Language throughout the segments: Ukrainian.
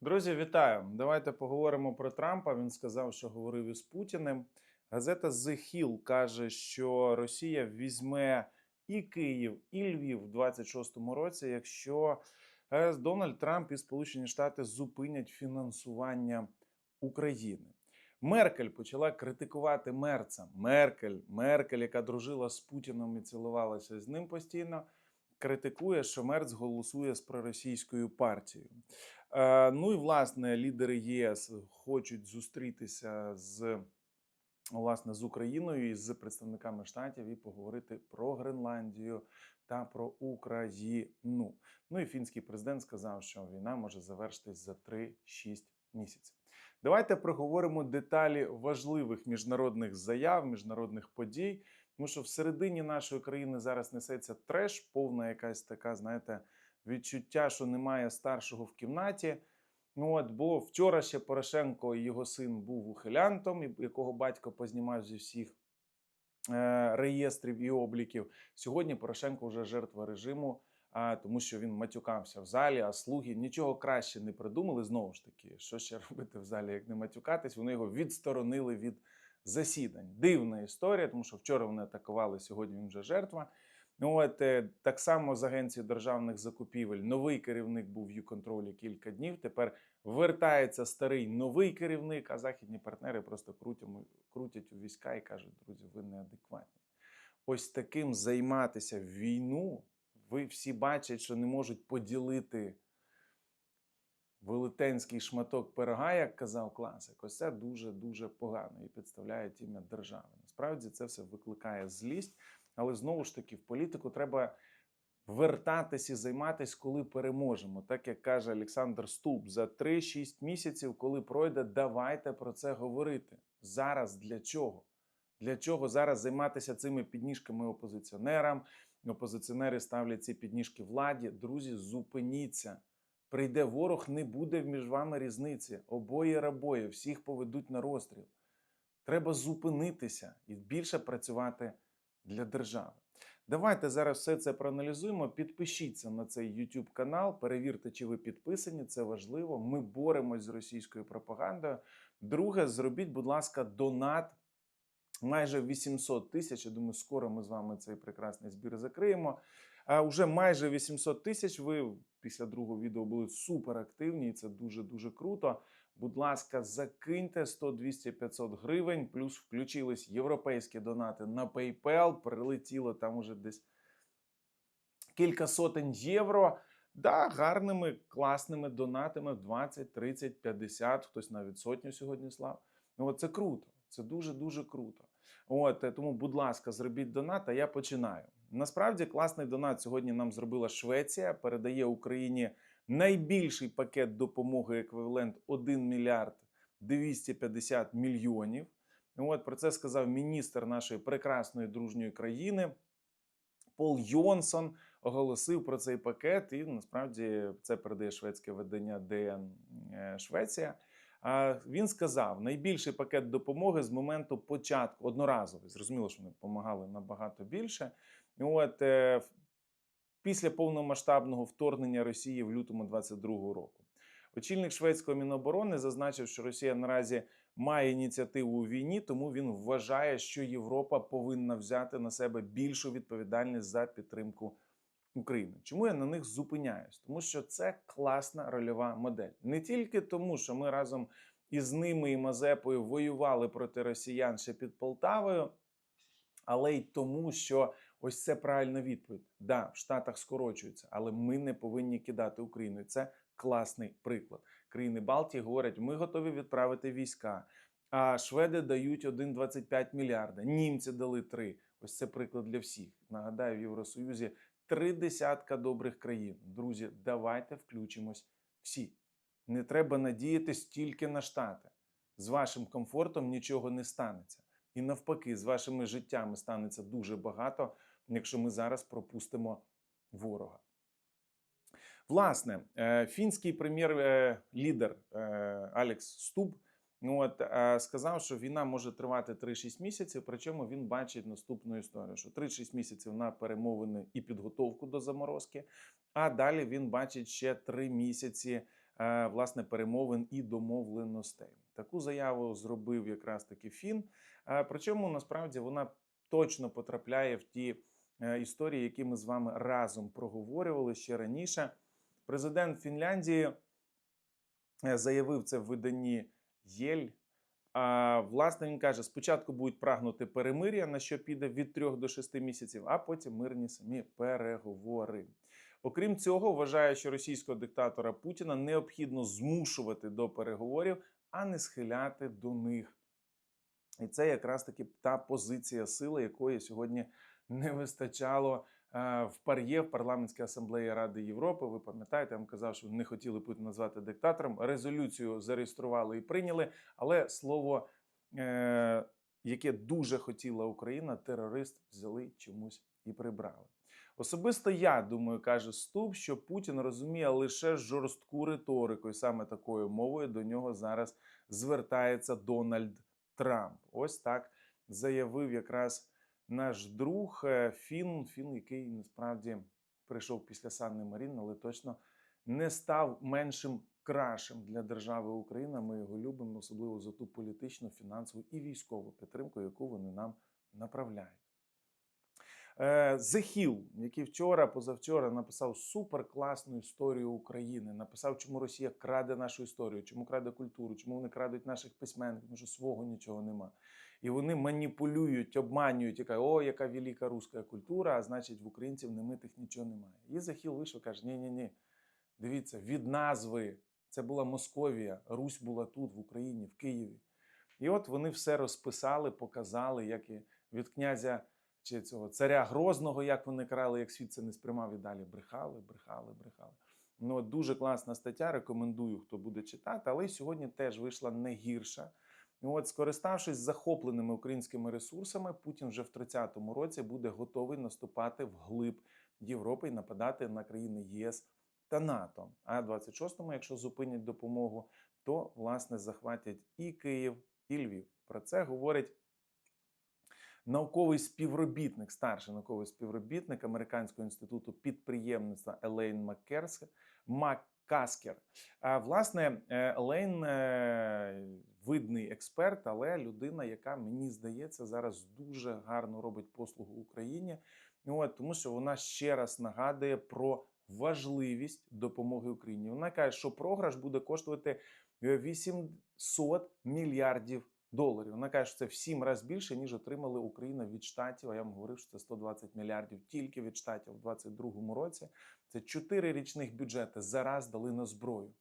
Друзі, вітаю! Давайте поговоримо про Трампа. Він сказав, що говорив із Путіним. Газета The Hill каже, що Росія візьме і Київ, і Львів в 26-му році, якщо е, Дональд Трамп і Сполучені Штати зупинять фінансування України. Меркель почала критикувати Мерца. Меркель, Меркель, яка дружила з Путіном і цілувалася з ним постійно, критикує, що Мерц голосує з проросійською партією. Е, Ну і власне лідери ЄС хочуть зустрітися з власне з Україною і з представниками штатів і поговорити про Гренландію та про Україну. Ну і фінський президент сказав, що війна може завершитись за 3-6 місяців. Давайте проговоримо деталі важливих міжнародних заяв, міжнародних подій. Тому що всередині нашої країни зараз несеться треш, повна якась така, знаєте, відчуття, що немає старшого в кімнаті. Ну от, бо вчора ще Порошенко і його син був ухилянтом, якого батько познімав зі всіх е, реєстрів і обліків. Сьогодні Порошенко вже жертва режиму, а, тому що він матюкався в залі, а слуги нічого краще не придумали. Знову ж таки, що ще робити в залі, як не матюкатись, вони його відсторонили від засідань. Дивна історія, тому що вчора вони атакували, сьогодні він вже жертва. Ну, от е, так само з агенції державних закупівель новий керівник був в Юконтролі кілька днів. Тепер вертається старий новий керівник, а західні партнери просто крутять, крутять у війська і кажуть, друзі, ви неадекватні. Ось таким займатися в війну. Ви всі бачать, що не можуть поділити велетенський шматок пирога, як казав класик. Ось це дуже дуже погано і підставляє ім'я держави. Насправді це все викликає злість, але знову ж таки в політику треба вертатись і займатися, коли переможемо. Так як каже Олександр Ступ, за 3-6 місяців, коли пройде, давайте про це говорити. Зараз для чого? Для чого зараз займатися цими підніжками опозиціонерам? Опозиціонери ставлять ці підніжки владі. Друзі, зупиніться. Прийде ворог, не буде між вами різниці. Обоє рабоє, всіх поведуть на розстріл. Треба зупинитися і більше працювати для держави. Давайте зараз все це проаналізуємо. Підпишіться на цей YouTube канал, перевірте, чи ви підписані. Це важливо. Ми боремось з російською пропагандою. Друге, зробіть, будь ласка, донат. Майже 800 тисяч. Я думаю, скоро ми з вами цей прекрасний збір закриємо. А вже майже 800 тисяч. Ви після другого відео були супер активні, і це дуже дуже круто. Будь ласка, закиньте 100, 200, 500 гривень. Плюс включились європейські донати на PayPal. Прилетіло там уже десь кілька сотень євро. Да, гарними, класними донатами в 20, 30, 50, хтось навіть сотню сьогодні слав. Ну, от це круто. Це дуже дуже круто. От е, тому, будь ласка, зробіть донат, а я починаю. Насправді класний донат сьогодні нам зробила Швеція. Передає Україні найбільший пакет допомоги еквівалент 1 мільярд 250 мільйонів. От про це сказав міністр нашої прекрасної дружньої країни. Пол Йонсон оголосив про цей пакет, і насправді це передає шведське видання ДН е, Швеція. А Він сказав: найбільший пакет допомоги з моменту початку одноразовий. Зрозуміло, що вони допомагали набагато більше. От е, після повномасштабного вторгнення Росії в лютому 22-го року. Очільник шведського міноборони зазначив, що Росія наразі має ініціативу у війні, тому він вважає, що Європа повинна взяти на себе більшу відповідальність за підтримку України. Чому я на них зупиняюсь? Тому що це класна рольова модель. Не тільки тому, що ми разом із ними і Мазепою воювали проти росіян ще під Полтавою, але й тому, що ось це правильна відповідь. Да, в Штатах скорочуються, але ми не повинні кидати Україну. І Це класний приклад. Країни Балтії говорять, ми готові відправити війська. А шведи дають 1,25 мільярда. Німці дали 3. Ось це приклад для всіх. Нагадаю, в Євросоюзі три десятка добрих країн. Друзі, давайте включимось всі. Не треба надіятись тільки на штати. З вашим комфортом нічого не станеться. І навпаки, з вашими життями станеться дуже багато, якщо ми зараз пропустимо ворога. Власне, е, фінський прем'єр-лідер е, Алекс Стуб ну, от, е, сказав, що війна може тривати 3-6 місяців, причому він бачить наступну історію: що 3-6 місяців на перемовини і підготовку до заморозки, а далі він бачить ще 3 місяці е, власне перемовин і домовленостей. Таку заяву зробив якраз таки Фін. Е, Причому насправді вона точно потрапляє в ті е, історії, які ми з вами разом проговорювали ще раніше. Президент Фінляндії е, заявив це в виданні Єль. А, власне, він каже: спочатку будуть прагнути перемир'я, на що піде від 3 до 6 місяців, а потім мирні самі переговори. Окрім цього, вважає, що російського диктатора Путіна необхідно змушувати до переговорів, а не схиляти до них. І це якраз таки та позиція сили, якої сьогодні не вистачало е, в Пар'є в парламентській асамблеї Ради Європи. Ви пам'ятаєте, я вам казав, що не хотіли Путіна назвати диктатором. Резолюцію зареєстрували і прийняли, але слово, е, яке дуже хотіла Україна, терорист взяли чомусь і прибрали. Особисто я думаю, каже Ступ, що Путін розуміє лише жорстку риторику, і саме такою мовою до нього зараз звертається Дональд Трамп. Ось так заявив якраз наш друг е, Фін, Фін, який насправді прийшов після Санни Марін, але точно не став меншим кращим для держави Україна. Ми його любимо, особливо за ту політичну, фінансову і військову підтримку, яку вони нам направляють. Hill, який вчора, позавчора написав суперкласну історію України. Написав, чому Росія краде нашу історію, чому краде культуру, чому вони крадуть наших письменників, тому що свого нічого нема. І вони маніпулюють, обманюють, і кажуть, о, яка велика руська культура, а значить в українців немитих нічого немає. І Hill вийшов, каже: ні, ні, ні. Дивіться, від назви це була Московія, Русь була тут, в Україні, в Києві. І от вони все розписали, показали, як і від князя чи цього царя Грозного, як вони крали, як світ це не сприймав і далі брехали, брехали, брехали. Ну, от дуже класна стаття. Рекомендую, хто буде читати. Але сьогодні теж вийшла не гірша. І От, скориставшись захопленими українськими ресурсами, Путін вже в 30-му році буде готовий наступати вглиб Європи і нападати на країни ЄС та НАТО. А 26-му, якщо зупинять допомогу, то власне захватять і Київ, і Львів. Про це говорить науковий співробітник, старший науковий співробітник Американського інституту підприємництва Елейн Маккерс, Маккаскер. А власне, Лейн е, видний експерт, але людина, яка мені здається зараз дуже гарно робить послугу Україні. От, тому що вона ще раз нагадує про важливість допомоги Україні. Вона каже, що програш буде коштувати е, 800 мільярдів доларів. Вона каже, що це в сім разів більше, ніж отримала Україна від штатів. А я вам говорив, що це 120 мільярдів тільки від штатів у 2022 році. Це чотири річних бюджети зараз дали на зброю.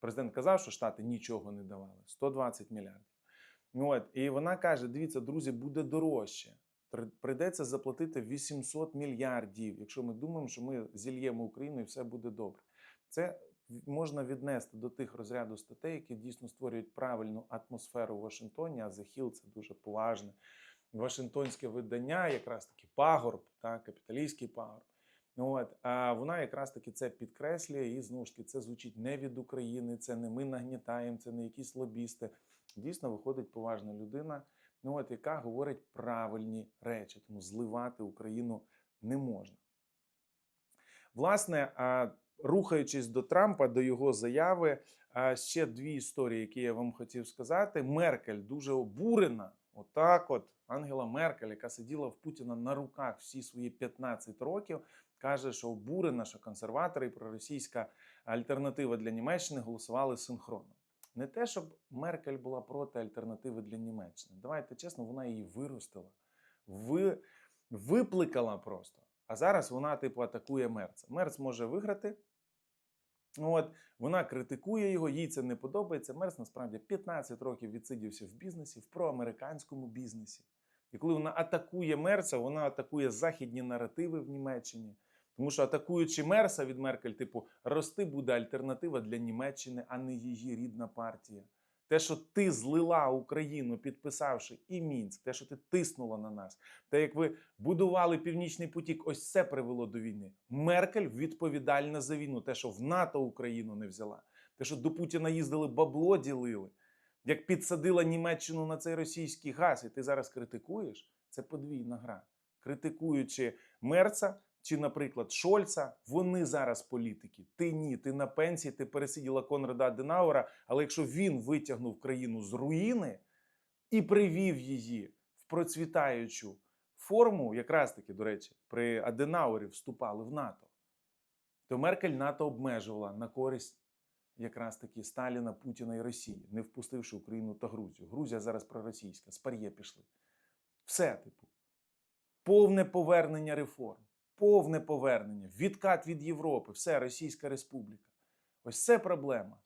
Президент казав, що штати нічого не давали 120 мільярдів. От, і вона каже: дивіться, друзі, буде дорожче. При- Прийдеться заплатити 800 мільярдів, якщо ми думаємо, що ми зільємо Україну і все буде добре. Це можна віднести до тих розряду статей, які дійсно створюють правильну атмосферу в Вашингтоні. А Hill – це дуже поважне Вашингтонське видання, якраз таки пагорб, так, капіталістський пагорб. От, а вона якраз таки це підкреслює, і знову ж таки це звучить не від України, це не ми нагнітаємо, це не якісь лобісти. Дійсно виходить поважна людина, ну от яка говорить правильні речі, тому зливати Україну не можна. Власне, рухаючись до Трампа, до його заяви, ще дві історії, які я вам хотів сказати. Меркель дуже обурена. Отак, от Ангела Меркель, яка сиділа в Путіна на руках всі свої 15 років, каже, що обурена, що консерватори і проросійська альтернатива для Німеччини голосували синхронно. Не те, щоб Меркель була проти альтернативи для Німеччини. Давайте чесно, вона її виростила, ви, випликала просто. А зараз вона, типу, атакує Мерца. Мерц може виграти. От, вона критикує його, їй це не подобається. Мерс насправді 15 років відсидівся в бізнесі, в проамериканському бізнесі. І коли вона атакує Мерса, вона атакує західні наративи в Німеччині. Тому що атакуючи Мерса від Меркель, типу, рости буде альтернатива для Німеччини, а не її рідна партія. Те, що ти злила Україну, підписавши і Мінськ, те, що ти тиснула на нас, те, як ви будували Північний потік, ось це привело до війни. Меркель відповідальна за війну. Те, що в НАТО Україну не взяла, те, що до Путіна їздили, бабло ділили, як підсадила Німеччину на цей російський газ, і ти зараз критикуєш, це подвійна гра. Критикуючи Мерца, чи, наприклад, Шольца, вони зараз політики. Ти ні, ти на пенсії, ти пересиділа Конрада Аденауера, але якщо він витягнув країну з руїни і привів її в процвітаючу форму, якраз таки, до речі, при Аденаурі вступали в НАТО, то Меркель НАТО обмежувала на користь якраз таки Сталіна, Путіна і Росії, не впустивши Україну та Грузію. Грузія зараз проросійська, з пар'є пішли. Все, типу, повне повернення реформ, повне повернення, відкат від Європи, все, Російська Республіка. Ось це проблема.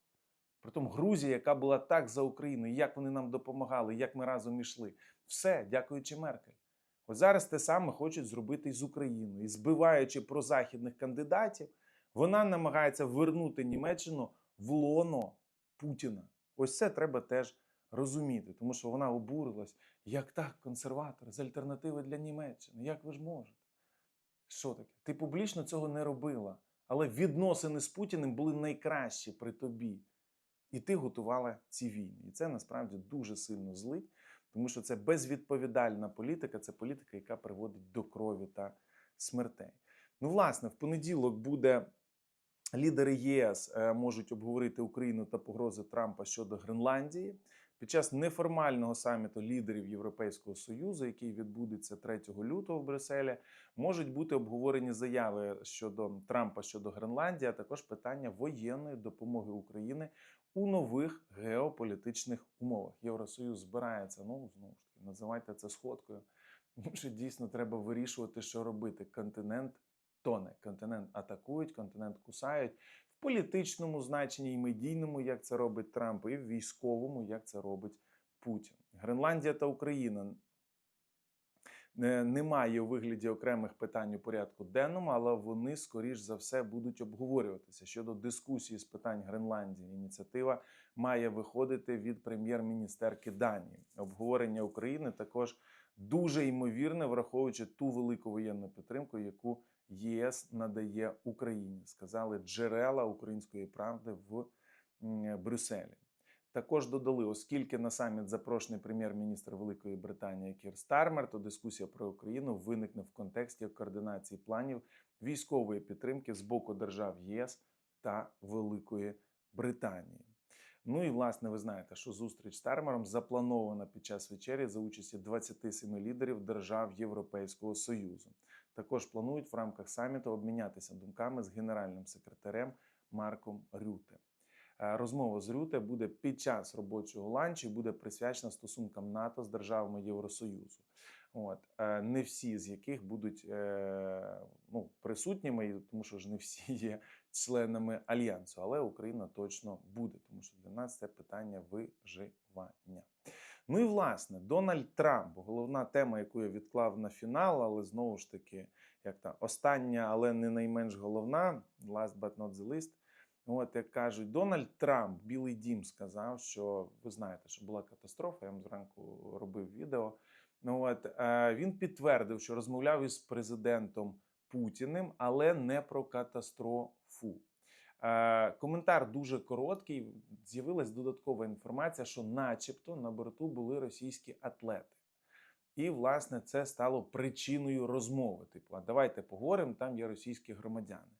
Притом Грузія, яка була так за Україну, як вони нам допомагали, як ми разом ішли. Все, дякуючи Меркель. Ось зараз те саме хочуть зробити і з Україною. І збиваючи прозахідних кандидатів, вона намагається вернути Німеччину в лоно Путіна. Ось це треба теж розуміти, тому що вона обурилась. Як так, консерватори з альтернативи для Німеччини? Як ви ж можете? Що таке? Ти публічно цього не робила, але відносини з Путіним були найкращі при тобі. І ти готувала ці війни. І це насправді дуже сильно злить, тому що це безвідповідальна політика, це політика, яка приводить до крові та смертей. Ну, власне, в понеділок буде лідери ЄС е, можуть обговорити Україну та погрози Трампа щодо Гренландії. Під час неформального саміту лідерів Європейського союзу, який відбудеться 3 лютого в Брюсселі, можуть бути обговорені заяви щодо Трампа щодо Гренландії, а також питання воєнної допомоги України у нових геополітичних умовах. Євросоюз збирається. Ну знову ж таки, називайте це сходкою. Тому що дійсно треба вирішувати, що робити. Континент тоне, континент атакують, континент кусають політичному значенні і медійному, як це робить Трамп, і в військовому, як це робить Путін. Гренландія та Україна немає у вигляді окремих питань у порядку денному, але вони, скоріш за все, будуть обговорюватися. Щодо дискусії з питань Гренландії, ініціатива має виходити від прем'єр-міністерки Данії. Обговорення України також дуже ймовірне, враховуючи ту велику воєнну підтримку, яку ЄС надає Україні, сказали джерела української правди в Брюсселі. Також додали, оскільки на саміт запрошений прем'єр-міністр Великої Британії Кір Стармер, то дискусія про Україну виникне в контексті координації планів військової підтримки з боку держав ЄС та Великої Британії. Ну і власне, ви знаєте, що зустріч Стармером запланована під час вечері за участі 27 лідерів держав Європейського Союзу. Також планують в рамках саміту обмінятися думками з генеральним секретарем Марком Рюте. Е, Розмова з Рюте буде під час робочого ланчу буде присвячена стосункам НАТО з державами Євросоюзу. От е, не всі з яких будуть е, ну, присутніми, тому що ж не всі є членами альянсу, але Україна точно буде, тому що для нас це питання виживання. Ну і власне, Дональд Трамп, головна тема, яку я відклав на фінал, але знову ж таки, як та остання, але не найменш головна, last but not the least. От як кажуть, Дональд Трамп, Білий Дім, сказав, що ви знаєте, що була катастрофа. Я вам зранку робив відео. Ну от е, він підтвердив, що розмовляв із президентом Путіним, але не про катастрофу. Е, коментар дуже короткий. З'явилась додаткова інформація, що, начебто, на борту були російські атлети. І, власне, це стало причиною розмови. Типу, а давайте поговоримо, там є російські громадяни.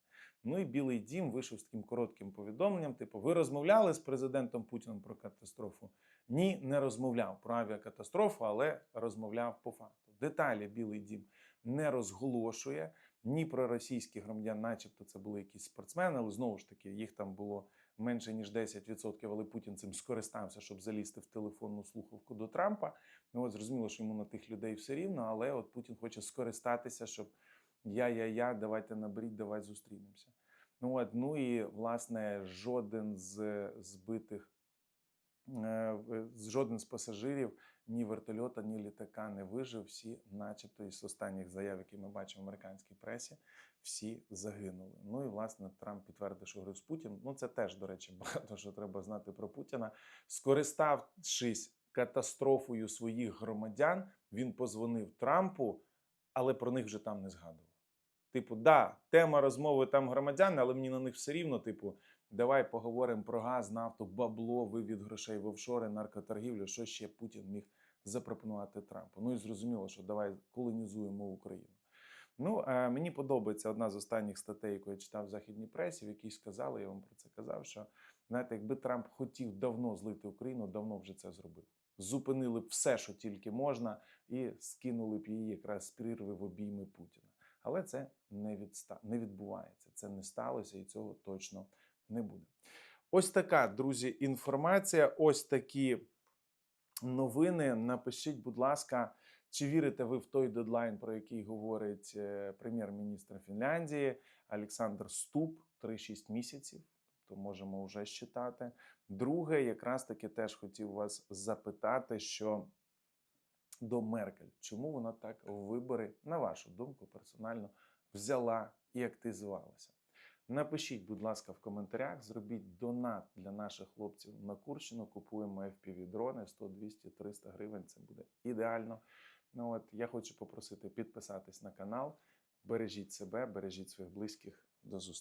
Ну і Білий Дім вийшов з таким коротким повідомленням: типу, ви розмовляли з президентом Путіним про катастрофу? Ні, не розмовляв про авіакатастрофу, але розмовляв по факту. Деталі Білий Дім не розголошує ні про російських громадян, начебто це були якісь спортсмени, але знову ж таки їх там було менше ніж 10%, але Путін цим скористався, щоб залізти в телефонну слухавку до Трампа. Ну от зрозуміло, що йому на тих людей все рівно, але от Путін хоче скористатися, щоб я-я-я, давайте наберіть, давай зустрінемося. Ну от, ну і власне жоден з збитих, е, з- жоден з пасажирів ні вертольота, ні літака не вижив. Всі, начебто, із останніх заяв, які ми бачимо в американській пресі, всі загинули. Ну і власне Трамп підтвердив, що говорив з Путіним. Ну це теж, до речі, багато що треба знати про Путіна. Скориставшись катастрофою своїх громадян, він позвонив Трампу, але про них вже там не згадував. Типу, да, тема розмови там громадяни, але мені на них все рівно. Типу, давай поговоримо про газ, нафту, бабло, вивід грошей в офшори, наркоторгівлю, що ще Путін міг запропонувати Трампу. Ну і зрозуміло, що давай колонізуємо Україну. Ну, е, мені подобається одна з останніх статей, яку я читав в західній пресі, в якій сказали, я вам про це казав, що знаєте, якби Трамп хотів давно злити Україну, давно вже це зробив. Зупинили б все, що тільки можна, і скинули б її якраз з прірви в обійми Путіна. Але це не, відста... не відбувається. Це не сталося і цього точно не буде. Ось така, друзі, інформація. Ось такі новини. Напишіть, будь ласка, чи вірите ви в той дедлайн, про який говорить е, прем'єр-міністр Фінляндії Олександр Ступ 3-6 місяців? То можемо вже считати. Друге, якраз таки теж хотів вас запитати, що до Меркель, чому вона так вибори, на вашу думку, персонально взяла і активізувалася? Напишіть, будь ласка, в коментарях, зробіть донат для наших хлопців на Курщину. Купуємо fpv дрони 100, 200, 300 гривень. Це буде ідеально. Ну от я хочу попросити підписатись на канал. Бережіть себе, бережіть своїх близьких. До зустрічі.